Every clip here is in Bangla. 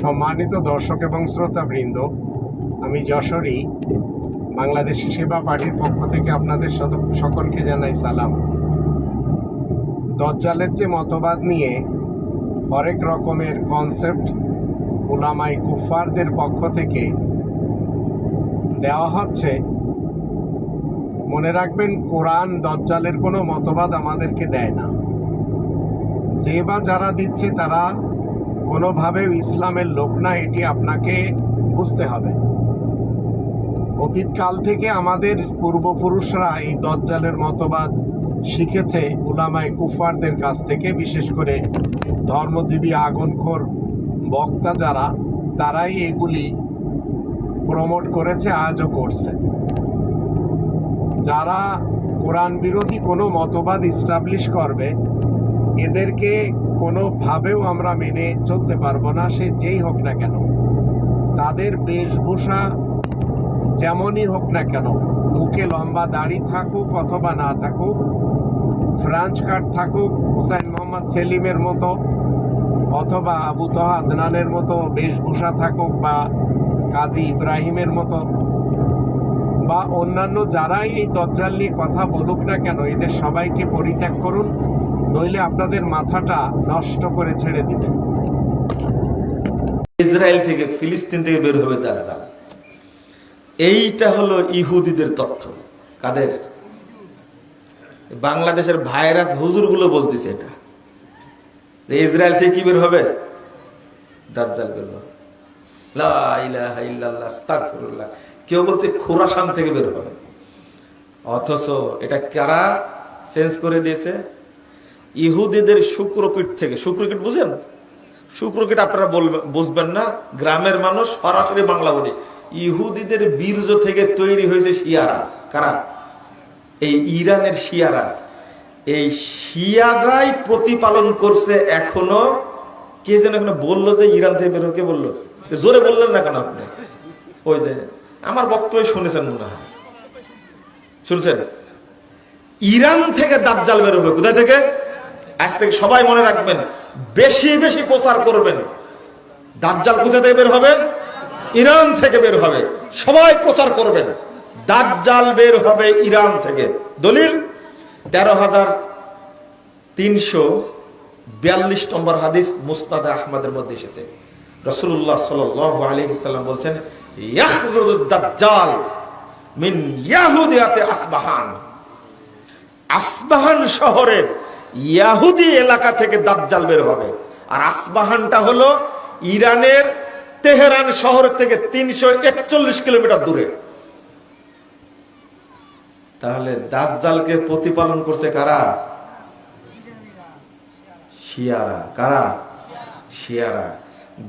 সম্মানিত দর্শক এবং শ্রোতাবৃন্দ, আমি যশোরী, বাংলাদেশি সেবা পার্টির পক্ষ থেকে আপনাদের সকলকে জানাই সালাম। দজ্জালের যে মতবাদ নিয়ে হরেক রকমের কনসেপ্ট ওলামাই কুফারদের পক্ষ থেকে দেওয়া হচ্ছে, মনে রাখবেন কোরআন দজ্জালের কোনো মতবাদ আমাদেরকে দেয় না। যে বা যারা দিচ্ছে তারা কোনোভাবেও ইসলামের লোক না, এটি আপনাকে বুঝতে হবে। অতীতকাল থেকে আমাদের পূর্বপুরুষরা এই দজ্জালের মতবাদ শিখেছে উলামায় কুফারদের কাছ থেকে, বিশেষ করে ধর্মজীবী আগনখোর বক্তা যারা, তারাই এগুলি প্রমোট করেছে, আজও করছে। যারা কোরআন বিরোধী কোনো মতবাদ ইস্টাবলিশ করবে এদেরকে কোনোভাবেও আমরা মেনে চলতে পারব না, সে যেই হোক না কেন। তাদের বেশভূষা যেমনই হোক না কেন, মুখে লম্বা দাড়ি থাকুক অথবা না থাকুক, ফ্রাঞ্চ কাট থাকুক, হুসাইন মোহাম্মদ সেলিমের মতো, অথবা আবু তহা আদনানের মতো বেশভূষা থাকুক বা কাজী ইব্রাহিমের মতো, বা অন্যান্য যারাই এই দজ্জাল নিয়ে কথা বলুক না কেন, এদের সবাইকে পরিত্যাগ করুন। নইলে আপনাদের মাথাটা নষ্ট করে ছেড়ে দিবেন ইসরায়েল থেকে, ফিলিস্তিন থেকে বের হবে দাজ্জাল এইটা হলো ইহুদিদের তথ্য। কাদের? বাংলাদেশের ভাইরাস হুজুরগুলো বলতেছে এটা। ইসরায়েল থেকে কি বের হবে? দাজ্জাল বের হবে। কেউ বলছে খোরাসান থেকে বের হবে। অথচ এটা কারা চেঞ্জ করে দিয়েছে? ইহুদিদের শুক্রকীট থেকে শুক্রকীট বুঝেন? শুক্রকীট আপনারা বলবেন বুঝবেন না, গ্রামের মানুষ সরাসরি বাংলা বলি। ইহুদিদের বীর্য থেকে তৈরি হয়েছে শিয়ারা। কারা? এই ইরানের শিয়ারা। এই শিয়ারাই প্রতিপালন করছে এখনও। কে যেন এখানে বলল যে ইরান থেকে বের কে বলল? জোরে বললেন না কেন আপনি? ওই যে, আমার বক্তব্য শুনেছেন মনে হয়। শুনছেন? ইরান থেকে দাজ্জাল বের হবে। কোথায় থেকে? আজ থেকে সবাই মনে রাখবেন, বেশি বেশি প্রচার করবেন। দাজ্জাল কোথা থেকে বের হবে? ইরান থেকে বের হবে। সবাই প্রচার করবেন। দাজ্জাল বের হবে ইরান থেকে। দলিল, তেরো হাজার তিনশো বিয়াল্লিশ নম্বর হাদিস মুস্তাদ আহমদের মধ্যে এসেছে। রসুল্লাহ সাল আলী সাল্লাম বলছেন দাজ্জাল মিন আসবাহান। আসবাহান শহরের ইয়াহুদি এলাকা থেকে দাজ্জাল বের হবে। আর আসবাহানটা হলো ইরানের তেহরান শহর থেকে তিনশো একচল্লিশ কিলোমিটার দূরে। তাহলে দাজ্জালকে প্রতিপালন করছে কারা? শিয়ারা। কারা? শিয়ারা।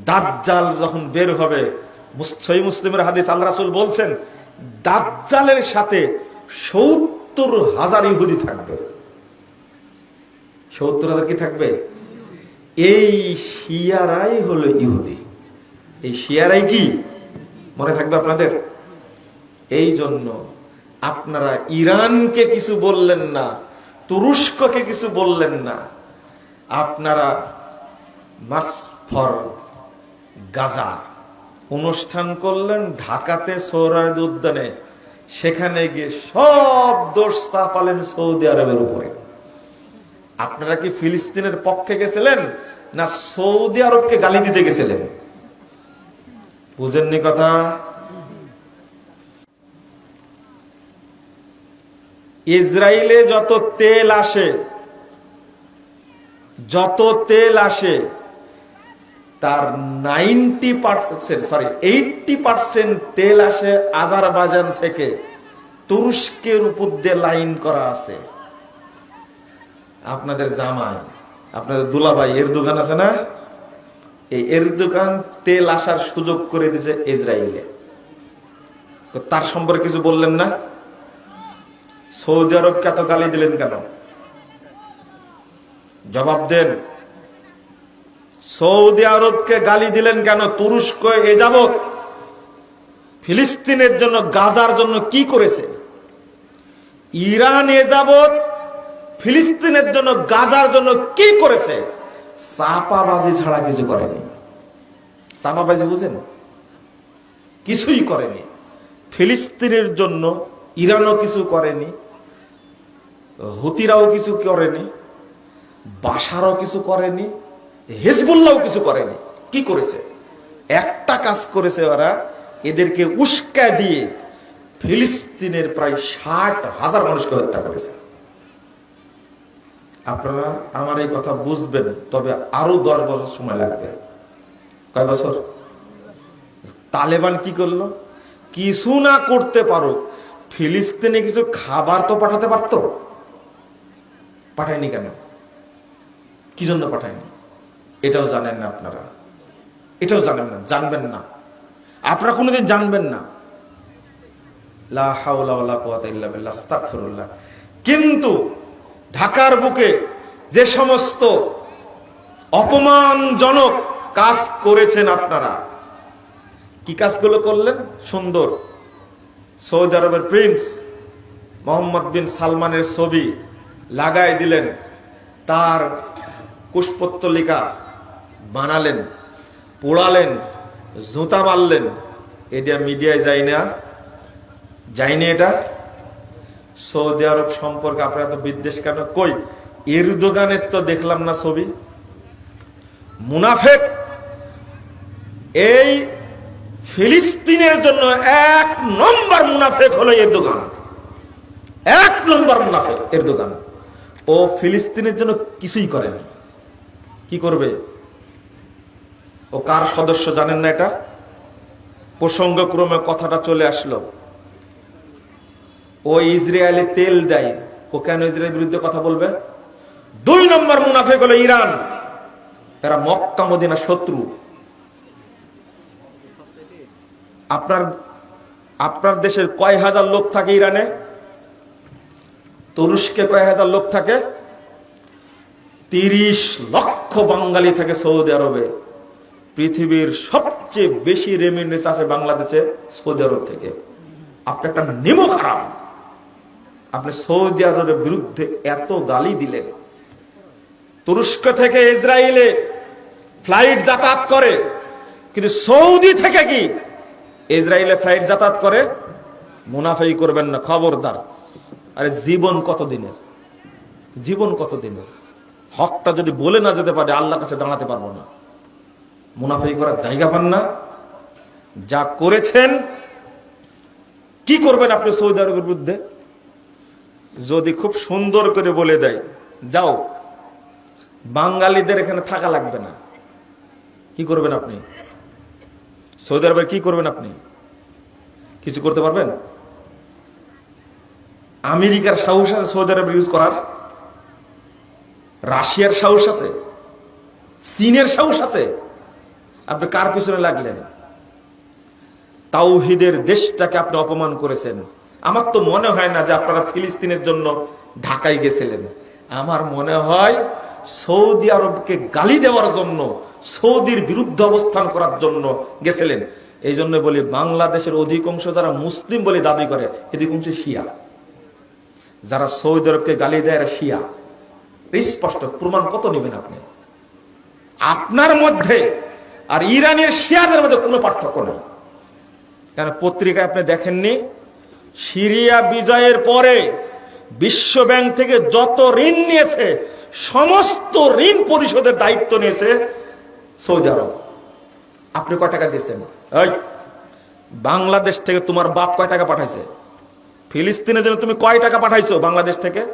দাজ্জাল যখন বের হবে, সহি মুসলিমের হাদিস আল্লাহ রাসূল বলছেন, দাজ্জালের সাথে সত্তর হাজার ইহুদি থাকবে। সত্তর হাজার কি থাকবে? এই শিয়ারাই হলো ইহুদি। এই শিয়ারাই কি? মনে থাকবে আপনাদের? এই জন্য আপনারা ইরানকে কিছু বললেন না, তুরস্ককে কিছু বললেন না। আপনারা মাস ফর গাজা অনুষ্ঠান করলেন ঢাকাতে সৌরাদ উদ্যানে। সেখানে গিয়ে সব দোষ চাপালেন সৌদি আরবের উপরে। আপনারা কি ফিলিস্তিনের পক্ষে গেছিলেন না সৌদি আরবকে গালি দিতে গেছিলেন? বুঝেননি কথা? ইসরায়েলে যত তেল আসে, যত তেল আসে, তার ninety percent sorry eighty percent তেল আসে আজারবাইজান থেকে তুরস্কের উপর দিয়ে লাইন করা আছে। আপনাদের জামাই, আপনাদের দুলাভাই, এর দোকান আছে না? এই এর দোকান তেল আসার সুযোগ করে দিয়েছে ইসরায়েলে। তার সম্পর্কে কিছু বললেন না? সৌদি আরবকে এত গালি দিলেন কেন? জবাব দেন, সৌদি আরবকে গালি দিলেন কেন? তুরস্ক এ যাবৎ ফিলিস্তিনের জন্য, গাজার জন্য কি করেছে? ইরান এ যাবৎ ফিলিস্তিনের জন্য, গাজার জন্য কি করেছে? চাপাবাজি ছাড়া কিছু করেনি। চাপাবাজি বুঝেন? কিছুই করেনি। ফিলিস্তিনের জন্য ইরানও কিছু করেনি, হুতিরাও কিছু করেনি বাসারও কিছু করেনি হেজবুল্লাও কিছু করেনি। কি করেছে? একটা কাজ করেছে ওরা, এদেরকে উস্কা দিয়ে ফিলিস্তিনের প্রায় ষাট হাজার মানুষকে হত্যা করেছে। আপনারা আমার এই কথা বুঝবেন, তবে আরও দশ বছর সময় লাগবে। কয় বছর? তালেবান কি করল? কিছু না করতে পারো ফিলিস্তিনে কিছু খাবার তো পাঠাতে পারতো? পাঠায়নি কেন? কি জন্য পাঠায়নি? এটাও জানেন না আপনারা। এটাও জানেন না, জানবেন না। আপনারা কোনোদিন জানবেন না। কিন্তু ঢাকার বুকে যে সমস্ত অপমানজনক কাজ করেছেন আপনারা, কি কাজগুলো করলেন? সুন্দর। সৌদি আরবের প্রিন্স মোহাম্মদ বিন সালমানের ছবি লাগাই দিলেন, তার কুশপত্তলিকা বানালেন, পোড়ালেন, জুতা মারলেন। এটা মিডিয়ায় যায় না যায়নি এটা। সৌদি আরব সম্পর্কে আপনারা তো বিদ্বেষ কেন? কই? এরদোগানের তো দেখলাম না ছবি। মুনাফেক! এই ফিলিস্তিনের জন্য এক নম্বর মুনাফেক হলো এরদোগান। এক নম্বর মুনাফেক এরদোগান। ও ফিলিস্তিনের জন্য কিছুই করেনি কি করবে? ও কার সদস্য জানেন না এটা? প্রসঙ্গক্রমে কথাটা চলে আসলো। ও ইসরায়েলে তেল দেয়। ও কেন ইসরায়েলের বিরুদ্ধে কথা বলবে? দুই নম্বর মুনাফেক হলো ইরান। এরা মক্কা মদিনা শত্রু। আপনার আপনার দেশের কয় হাজার লোক থাকে ইরানে? তুরস্কে কয় হাজার লোক থাকে? তিরিশ লক্ষ বাঙালি থাকে সৌদি আরবে। পৃথিবীর সবচেয়ে বেশি রেমিনেন্স আছে বাংলাদেশে, সৌদি আরব থেকে। আপনি একটা নেমো খারাপ। আপনি সৌদি আরবের বিরুদ্ধে এত গালি দিলেন। তুরস্ক থেকে ইসরায়েলে ফ্লাইট যাতায়াত করে, কিন্তু সৌদি থেকে কি ইসরায়েলে ফ্লাইট যাতায়াত করে? মুনাফাই করবেন না, খবরদার। আরে জীবন কত দিনের? জীবন কত দিনের? হকটা যদি বলে না যেতে পারে, আল্লাহর কাছে দাঁড়াতে পারব না। মুনাফাই করার জায়গা পান না। যা করেছেন, কি করবেন আপনি সৌদি আরবের বিরুদ্ধে? যদি খুব সুন্দর করে বলে দেয়, যাও। বাঙালিদের এখানে থাকা লাগবে না। কি করবেন আপনি? সৌদি আরবে কি করবেন আপনি? কিছু করতে পারবেন? আমেরিকার সাহস আছে সৌদি আরবে ইউজ করার? রাশিয়ার সাহস আছে? চীনের সাহস আছে? আপনি কার পিছনে লাগলেন? তাওহিদের দেশটাকে আপনি অপমান করেছেন। আমার তো মনে হয় না যে আপনারা ফিলিস্তিনের জন্য ঢাকায় গেছিলেন। আমার মনে হয় সৌদি আরবকে গালি দেওয়ার জন্য, সৌদির বিরুদ্ধে অবস্থান করার জন্য গেছিলেন। এই জন্য বলি, বাংলাদেশের অধিকাংশ যারা মুসলিম বলে দাবি করে অধিকাংশ শিয়া। যারা সৌদি আরবকে গালি দেয়, এরা শিয়া। স্পষ্ট, প্রমাণ কত নেবেন আপনি? আপনার মধ্যে আর ইরানের শিয়াদের মধ্যে কোনো পার্থক্য নেই। কেন পত্রিকায় আপনি দেখেননি সিরিয়া বিজয়ের পরে বিশ্ব ব্যাংক থেকে যত ঋণ নিয়েছে, সমস্ত ঋণ পরিশোধের দায়িত্ব নিয়েছে সৌদি আরব। আপনি কয় টাকা দিয়েছেন? এই, বাংলাদেশ থেকে তোমার বাপ কয় টাকা পাঠাইছে? ফিলিস্তিনের জন্য তুমি কয় টাকা পাঠাইছো বাংলাদেশ থেকে?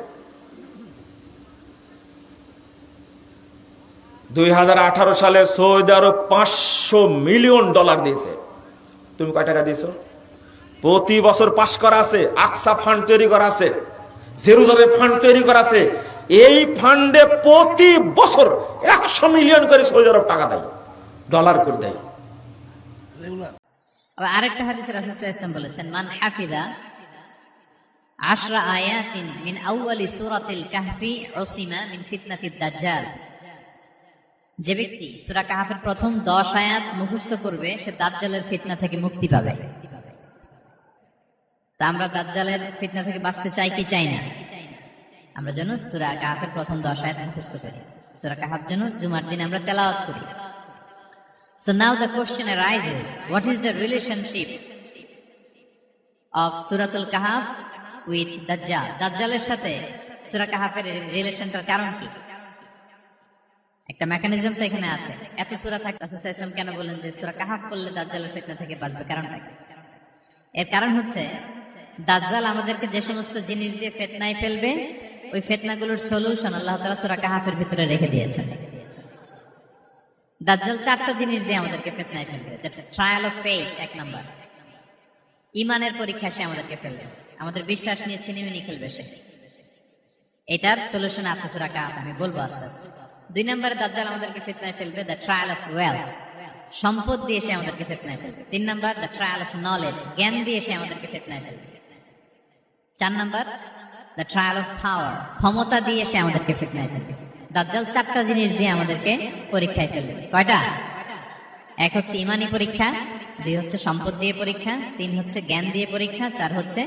দুই হাজার আঠারো সালে সৌদি আরব পাঁচশো মিলিয়ন ডলার দিয়েছে। তুমি কয় টাকা দিয়েছ? প্রতি বছর পাশ করা আছে, আকসা ফান্ড তৈরি করা আছে জেরুজালের ফান্ড তৈরি করা আছে। এই ফান্ডে প্রতি বছর একশো মিলিয়ন করে সৌদি আরব টাকা দেয় ডলার করে দেয়। আরেকটা হাদিসে বলেছেন, মান হাফিদা আশরা আয়াতিন মিন আউয়ালি সূরাতিল কাহফি উসিমা মিন ফিতনাতিদ দাজ্জাল। যে ব্যক্তি সূরা কাহফের প্রথম 10 আয়াত মুখস্থ করবে, সে দাজ্জালের ফিতনা থেকে মুক্তি পাবে। তা আমরা দাজ্জালের ফিতনা থেকে বাঁচতে চাই কি চাই না? আমরা যেন সুরা কাহফের প্রথম 10 আয়াত মুখস্থ করি। সুরা কাহফ যেন জুমার দিন আমরা তেলাওয়াত করি। So now the question arises, what is the relationship of Suratul Kahf with Dajjal? দাজ্জালের সাথে সুরা কাহাফের রিলেশনটার কারণ কি? একটা মেকানিজম তো এখানে আছে। এত সূরা থাকতে রাসূল কেন বলেন যে সূরা কাহাফ পড়লে দাজ্জালের ফিতনা থেকে বাঁচবে? কারণটা এর কারণ হচ্ছে দাজ্জাল আমাদেরকে যে সমস্ত জিনিস দিয়ে ফেতনায় ফেলবে, ওই ফেতনাগুলোর সলিউশন আল্লাহ তাআলা সূরা কাহাফের ভিতরে রেখে দিয়েছেন। দাজ্জাল চারটা জিনিস দিয়ে আমাদেরকে ফেতনায় ফেলবে ট্রায়াল অফ ফেথ এক নাম্বার। ইমানের পরীক্ষা সে আমাদেরকে ফেলবে, আমাদের বিশ্বাস নিয়ে ছিনিমিনি খেলবে সে। এটার সলিউশন আছে সূরা কাহাফ, আমি বলব আস্তে আস্তে। দুই নম্বরে দাজ্জাল আমাদেরকে ফেতনায় ফেলবে, দ্য ট্রায়াল অফ ওয়েলথ সম্পদ দিয়ে সে আমাদেরকে ফেতনায় ফেলবে। তিন নম্বর, দ্য ট্রায়াল অফ নলেজ জ্ঞান দিয়ে সে আমাদেরকে ফেতনায় ফেলবে। চার নম্বর দ্য ট্রায়াল অফ পাওয়ার ক্ষমতা দিয়ে সে আমাদেরকে ফিতনায় ফেলবে দাজ্জাল চারটা জিনিস দিয়ে আমাদেরকে পরীক্ষায় ফেলবে। কয়টা? এক হচ্ছে ইমানি পরীক্ষা, দুই হচ্ছে সম্পদ দিয়ে পরীক্ষা, তিন হচ্ছে জ্ঞান দিয়ে পরীক্ষা, চার হচ্ছে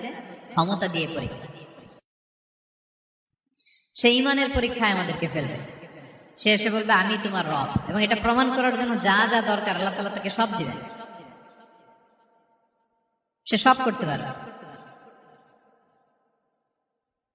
ক্ষমতা দিয়ে পরীক্ষা। সে ইমানের পরীক্ষায় আমাদেরকে ফেলবে। সে এসে বলবে, আমি তোমার রব। এবং এটা প্রমাণ করার জন্য যা যা দরকার, আল্লাহ তালা তাকে সব দিবেন। সে সব করতে পারবে।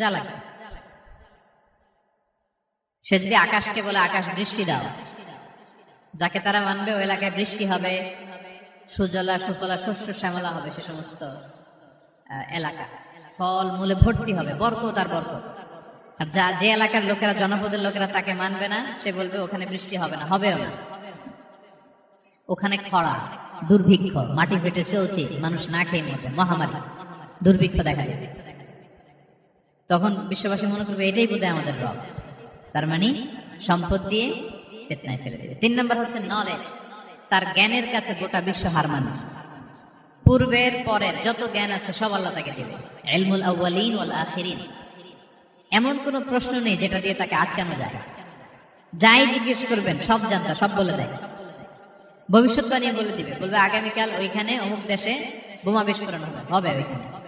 যা সে যদি আকাশকে বলে, আকাশ, বৃষ্টি দাও। যাকে তারা মানবে, ওই এলাকায় বৃষ্টি হবে, সুজলা, সুফলা, শস্য, শ্যামলা হবে সে সমস্ত এলাকা। ফল মূলে ভর্তি হবে, বরকত আর বরকত। আর যা, যে এলাকার লোকেরা, জনপদের লোকেরা তাকে মানবে না, সে বলবে, ওখানে বৃষ্টি হবে না, হবেও না। ওখানে খরা, দুর্ভিক্ষ, মাটি ফেটে চলছে, মানুষ না খেয়ে মরবে, মহামারী, দুর্ভিক্ষ দেখা যাবে তখন বিশ্ববাসী মনে করবে, এটাই বোধহয় আমাদের রব। তার মানে সম্পদ দিয়ে ফেতনায় ফেলে দেবে। তিন নম্বর হচ্ছে নলেজ তার জ্ঞানের কাছে গোটা বিশ্ব হার মানে পূর্বের পরের যত জ্ঞান আছে, সব আল্লাহ তাকে দেবে। এলমুল আউ্বালিন আখিরিন। এমন কোনো প্রশ্ন নেই যেটা দিয়ে তাকে আটকানো যায়। যাই জিজ্ঞেস করবেন, সব জানতা, সব বলে দেয়। ভবিষ্যৎবাণী বলে দিবে। বলবে, আগামীকাল ওইখানে অমুক দেশে বোমা বিস্ফোরণ হবে। হবে ওইখানে।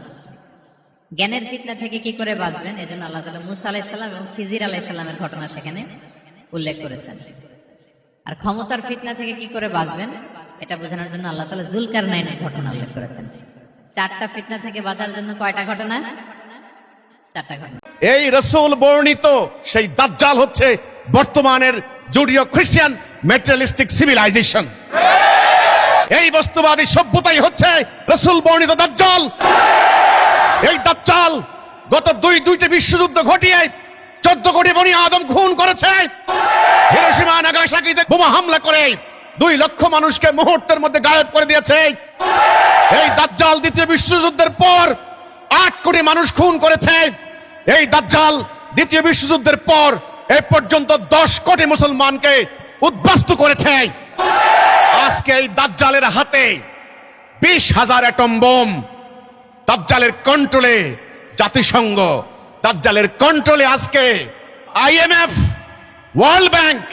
জ্ঞানের ফিতনা থেকে কি করে বাঁচবেন? এজন্য আল্লাহ তালা মুসা আলাইসাল্লাম এবং খিজির আলাইসাল্লামের ঘটনা সেখানে উল্লেখ করেছেন। আর ক্ষমতার ফিতনা থেকে কি করে বাঁচবেন? এটা বোঝানোর জন্য আল্লাহ তালা জুলকার নাইনের ঘটনা উল্লেখ করেছেন। চারটা ফিতনা থেকে বাঁচার জন্য কয়টা ঘটনা? চারটা ঘটনা। এই রসুল বর্ণিত সেই দাজ্জাল হচ্ছে বর্তমানের জুডিও খ্রিস্টিয়ান মেটেরিয়ালিস্টিক সিভিলাইজেশন। এই বস্তুবাদী সভ্যতাই হচ্ছে রসুল বর্ণিত দাজ্জাল। এই দাজ্জাল গত দুই দুইটি বিশ্বযুদ্ধ ঘটিয়ে চোদ্দ কোটি বনি আদম খুন করেছে। হিরোশিমা নাগাসাকিতে বোমা হামলা করে, দুই লক্ষ মানুষকে মুহূর্তের মধ্যে গায়েব করে দিয়েছে। এই দাজ্জাল দ্বিতীয় বিশ্বযুদ্ধের পর আট কোটি মানুষ খুন করেছে। এই দাজ্জাল দ্বিতীয় বিশ্বযুদ্ধের পর এ পর্যন্ত দশ কোটি মুসলমানকে উদ্বাস্ত করেছে। আজকে এই দাজ্জালের হাতে বিশ হাজার অ্যাটম বোম। দাজ্জালের কন্ট্রোলে জাতিসংঘ। দাজ্জালের কন্ট্রোলে আজকে আইএমএফ ওয়ার্ল্ড ব্যাংক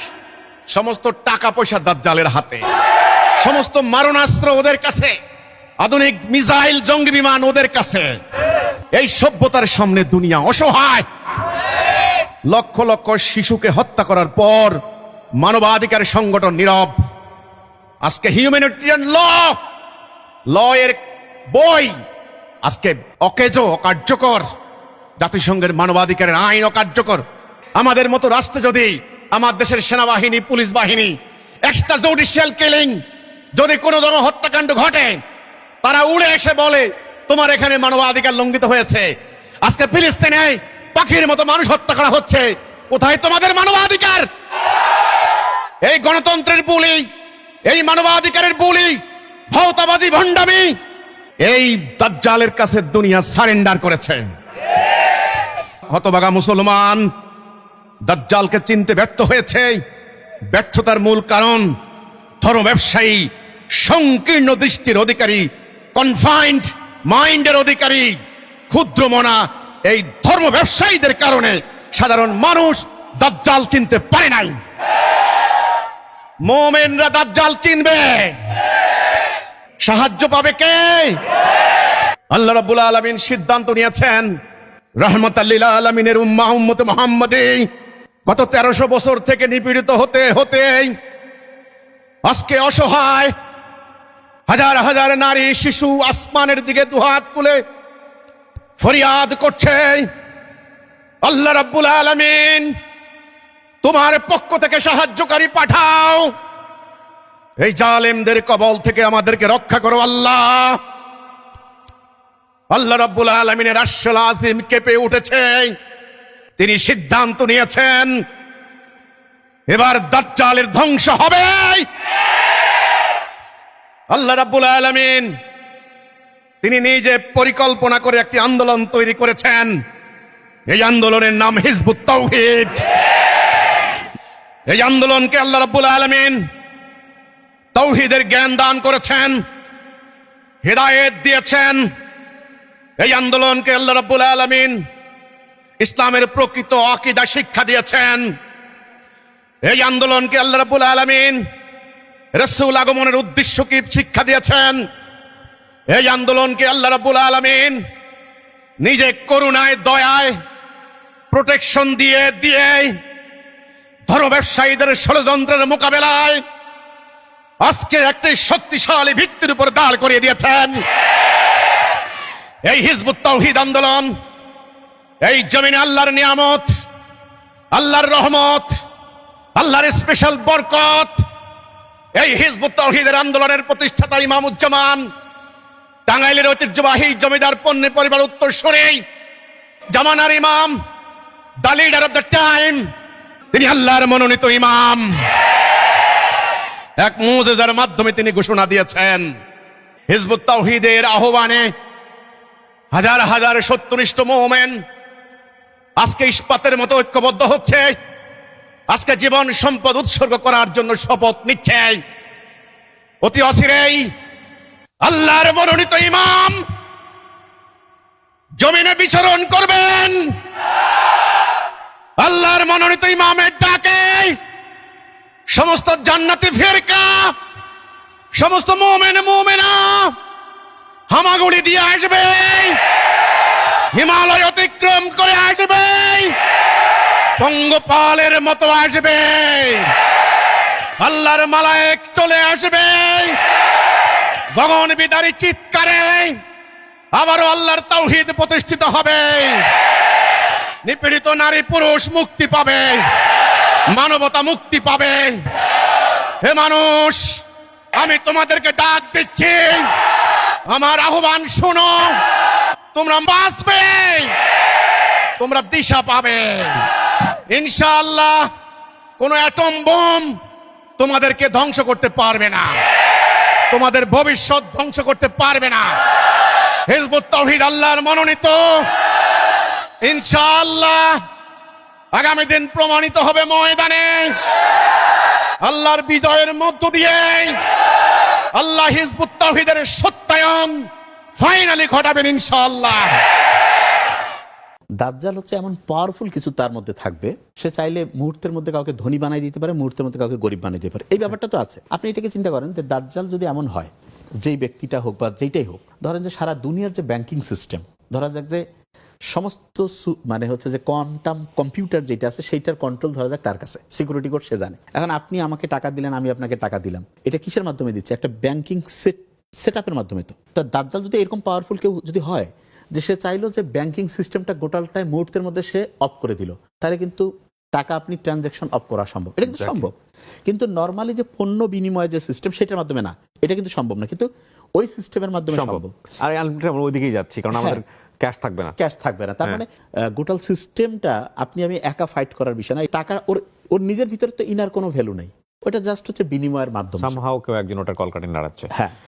সমস্ত টাকা পয়সা দাজ্জালের হাতে। সমস্ত মারণাস্ত্র ওদের কাছে, আধুনিক মিসাইল জঙ্গি বিমান ওদের কাছে। এই সভ্যতার সামনে দুনিয়া অসহায়। লক্ষ লক্ষ শিশুকে হত্যা করার পর মানবাধিকার সংগঠন নীরব। আজকে হিউম্যানিটেরিয়ান ল ল এর বই আজকে অকেজ অকার্যকর জাতিসংঘের মানবাধিকারের আইন অকার্যকর আমাদের মতো রাষ্ট্র যদি, আমার দেশের সেনাবাহিনী, পুলিশ বাহিনী এক্সট্রা জুডিশিয়াল কিলিং যদি কোনো ধরনের হত্যাকাণ্ড ঘটে, তারা উড়ে এসে বলে, তোমার এখানে মানবাধিকার লঙ্ঘিত হয়েছে। আজকে ফিলিস্তিনে পাখির মতো মানুষ হত্যা করা হচ্ছে। কোথায় তোমাদের মানবাধিকার? এই গণতন্ত্রের বুলি, এই মানবাধিকারের বুলি, ভৌতাবাদী ভণ্ডামি এই দাজ্জালের কাছে দুনিয়া সারেন্ডার করেছে। হতবাগা মুসলমান, দাজ্জালকে চিনতে ব্যর্থ হয়েছে। ব্যর্থতার মূল কারণ, ধর্ম ব্যবসায়ী, সংকীর্ণ দৃষ্টির অধিকারী কনফাইন্ড মাইন্ডের অধিকারী, ক্ষুদ্র মনা, এই ধর্ম ব্যবসায়ীদের কারণে সাধারণ মানুষ দাজ্জাল চিনতে পারে নাই। মোমেনরা দাজ্জাল চিনবে। সাহায্য পাবে কে? আল্লাহ রাব্বুল আলামিন সিদ্ধান্ত নিয়েছেন রহমত আল্লিল আলমিনের উম্মা, উম্মতে গত তেরোশো বছর থেকে নিপীড়িত হতে হতে আজকে অসহায় হাজার হাজার নারী, শিশু আসমানের দিকে দুহাত তুলে ফরিয়াদ করছে। আল্লাহ রাব্বুল আলামিন তোমার পক্ষ থেকে সাহায্যকারী পাঠাও। এই জালেমদের কবল থেকে আমাদেরকে রক্ষা করো আল্লাহ। আল্লাহ রাব্বুল আলমিনের আশল আজিম কেঁপে উঠেছে। তিনি সিদ্ধান্ত নিয়েছেন, এবার দাজ্জালের ধ্বংস হবে। আল্লাহ রাব্বুল আলমিন তিনি নিজে পরিকল্পনা করে একটি আন্দোলন তৈরি করেছেন। এই আন্দোলনের নাম হিজবুত তৌহিদ। এই আন্দোলনকে আল্লাহ রাব্বুল আলমিন তৌহিদের জ্ঞান দান করেছেন, হেদায়েত দিয়েছেন। এই আন্দোলনকে আল্লাহ রাব্বুল আলামিন ইসলামের প্রকৃত আকিদা শিক্ষা দিয়েছেন। এই আন্দোলনকে আল্লাহ রাব্বুল আলামিন রসুল আগমনের উদ্দেশ্য কি শিক্ষা দিয়েছেন? এই আন্দোলনকে আল্লাহ রাব্বুল আলামিন নিজে করুণায়, দয়ায় প্রোটেকশন দিয়ে দিয়ে ধর্ম ব্যবসায়ীদের ষড়যন্ত্রের মোকাবেলায় আজকে একটি শক্তিশালী ভিত্তির উপর দাঁড় করিয়ে দিয়েছেন। এই হিজবুত তৌহিদ আন্দোলন, এই জমিনে আল্লাহর নিয়ামত, আল্লাহর রহমত, আল্লাহর স্পেশাল বরকত, এই হিজবুত তৌহিদের আন্দোলনের প্রতিষ্ঠাতা ইমামুজ্জামান, টাঙ্গাইলের ঐতিহ্যবাহী জমিদার পণ্যের পরিবার উত্তর সরেই জামানার ইমাম, the leader of the time তিনি আল্লাহর মনোনীত ইমাম। এক মুজেজার মাধ্যমে তিনি ঘোষণা দিয়েছেন, হিজবুত তাওহীদের আহ্বানে হাজার হাজার সত্যনিষ্ঠ মোমেন আজকে ইস্পাতের মতো ঐক্যবদ্ধ হচ্ছে, আজকে জীবন সম্পদ উৎসর্গ করার জন্য শপথ নিচ্ছে। অতি অচিরেই আল্লাহর মনোনীত ইমাম জমিনে বিচরণ করবেন। আল্লাহর মনোনীত ইমামের ডাকে সমস্ত জান্নাতি ফেরকা, সমস্ত মোমেন মোমেনা হামাগুড়ি দিয়ে আসবে, হিমালয় অতিক্রম করে আসবে, পঙ্গপালের মতো আসবে, আল্লাহর মালায়েক চলে আসবে গগন বিদারি চিৎকারে আবারও আল্লাহর তৌহিদ প্রতিষ্ঠিত হবে, নিপীড়িত নারী পুরুষ মুক্তি পাবে। মানবতা মুক্তি পাবে। হে মানুষ, আমি তোমাদেরকে ডাক দিচ্ছি। আমার আহ্বান শোনো। তোমরা বাঁচবে। তোমরা দিশা পাবে। ইনশাআল্লাহ, কোন অ্যাটম বোম তোমাদেরকে ধ্বংস করতে পারবে না। তোমাদের ভবিষ্যৎ ধ্বংস করতে পারবে না। হিজবুত তৌহিদ আল্লাহর মনোনীত। ইনশাআল্লাহ আগামী দিন প্রমাণিত হবে ময়দানে। আল্লাহর বিজয়ের মধ্য দিয়ে আল্লাহ হিজবুত তৌহিদের সত্যায়ন ফাইনালি ঘটাবেন ইনশাআল্লাহ। দাজ্জাল হচ্ছে এমন পাওয়ারফুল কিছু তার মধ্যে থাকবে। সে চাইলে মুহূর্তের মধ্যে কাউকে ধনী বানাই দিতে পারে, মুহূর্তের মধ্যে কাউকে গরিব বানিয়ে দিতে পারে। এই ব্যাপারটা তো আছে। আপনি এটাকে চিন্তা করেন যে দাজ্জাল যদি এমন হয়, যেই ব্যক্তিটা হোক বা যেইটাই হোক, ধরেন যে সারা দুনিয়ার যে ব্যাংকিং সিস্টেম ধরা যাক যে সমস্ত মানে হচ্ছে যে কোয়ান্টাম কম্পিউটার যেটা আছে সেইটার কন্ট্রোল ধরা যাক তার কাছে। সিকিউরিটি কোড সে জানে। এখন আপনি আমাকে টাকা দিলেন আমি আপনাকে টাকা দিলাম। এটা কিসের মাধ্যমে দিচ্ছে? একটা ব্যাংকিং সেট সেট আপের মাধ্যমে তো। তা দাজ্জাল যদি এরকম পাওয়ারফুল কেউ যদি হয় যে সে চাইলো যে ব্যাংকিং সিস্টেমটা গোটালটাই মুহূর্তের মধ্যে সে অফ করে দিল তাহলে কিন্তু টাকা আপনি ট্রানজ্যাকশন অফ করা সম্ভব। এটা কিন্তু সম্ভব। কিন্তু নর্মালি যে পণ্য বিনিময় যে সিস্টেম সেটার মাধ্যমে না। এটা কিন্তু সম্ভব না। কিন্তু ওই সিস্টেমের মাধ্যমে সম্ভব। সম্ভব। আর ওইদিকেই যাচ্ছি কারণ আমাদের ক্যাশ থাকবে না। ক্যাশ থাকবে না। তার হ্যাঁ। মানে গোটাল সিস্টেমটা আপনি আমি একা ফাইট করার বিষয় না। টাকা ওর ওর নিজের ভিতরে তো ইনার কোনো ভ্যালু নাই। ওটা জাস্ট হচ্ছে বিনিময়ের মাধ্যম। সামহাও কেউ একজন ওটা কলকাটি নাড়াচ্ছে। হ্যাঁ।